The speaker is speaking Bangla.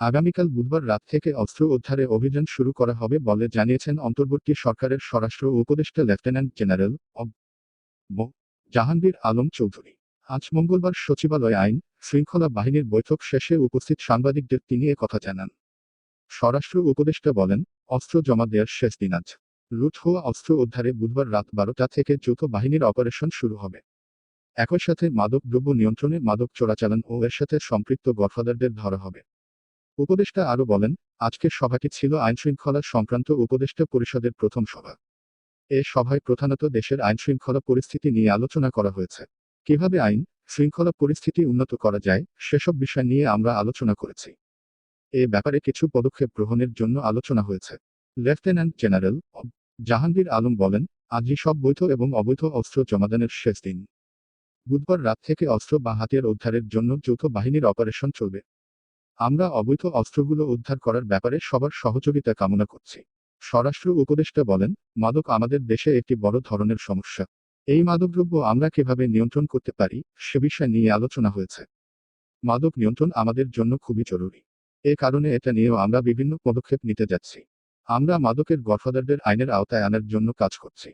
আগামীকাল বুধবার রাত থেকে অস্ত্র উদ্ধারে অভিযান শুরু করা হবে বলে জানিয়েছেন অন্তর্বর্তী সরকারের স্বরাষ্ট্র উপদেষ্টা লেফটেন্যান্ট জেনারেল জাহাঙ্গীর আলম চৌধুরী। আজ মঙ্গলবার সচিবালয় আইন শৃঙ্খলা বাহিনীর বৈঠক শেষে উপস্থিত সাংবাদিকদের তিনি কথা জানান। স্বরাষ্ট্র উপদেষ্টা বলেন, অস্ত্র জমা দেওয়ার শেষ দিন আজ। লুট হওয়া অস্ত্র উদ্ধারে বুধবার রাত বারোটা থেকে যৌথ বাহিনীর অপারেশন শুরু হবে। একই সাথে মাদক দ্রব্য নিয়ন্ত্রণে মাদক চোরাচালান ও এর সাথে সম্পৃক্ত গডফাদারদের ধরা হবে। উপদেষ্টা আরও বলেন, আজকের সভাটি ছিল আইনশৃঙ্খলা সংক্রান্ত উপদেষ্টা পরিষদের প্রথম সভা। এ সভায় প্রধানত দেশের আইনশৃঙ্খলা পরিস্থিতি নিয়ে আলোচনা করা হয়েছে। কীভাবে আইন শৃঙ্খলা পরিস্থিতি উন্নত করা যায়, সেসব বিষয় নিয়ে আমরা আলোচনা করেছি। এ ব্যাপারে কিছু পদক্ষেপ গ্রহণের জন্য আলোচনা হয়েছে। লেফটেন্যান্ট জেনারেল জাহাঙ্গীর আলম বলেন, আজই সব বৈধ এবং অবৈধ অস্ত্র জমাদানের শেষ দিন। বুধবার রাত থেকে অস্ত্র বা হাতিয়ার উদ্ধারের জন্য যৌথ বাহিনীর অপারেশন চলবে। আমরা অবৈধ অস্ত্রগুলো উদ্ধার করার ব্যাপারে সবার সহযোগিতা কামনা করছি। স্বরাষ্ট্র উপদেষ্টা বলেন, মাদক আমাদের দেশে একটি বড় ধরনের সমস্যা। এই মাদকদ্রব্য আমরা কীভাবে নিয়ন্ত্রণ করতে পারি, সে বিষয় নিয়ে আলোচনা হয়েছে। মাদক নিয়ন্ত্রণ আমাদের জন্য খুবই জরুরি। এ কারণে এটা নিয়েও আমরা বিভিন্ন পদক্ষেপ নিতে যাচ্ছি। আমরা মাদকের গডফাদারদের আইনের আওতায় আনার জন্য কাজ করছি।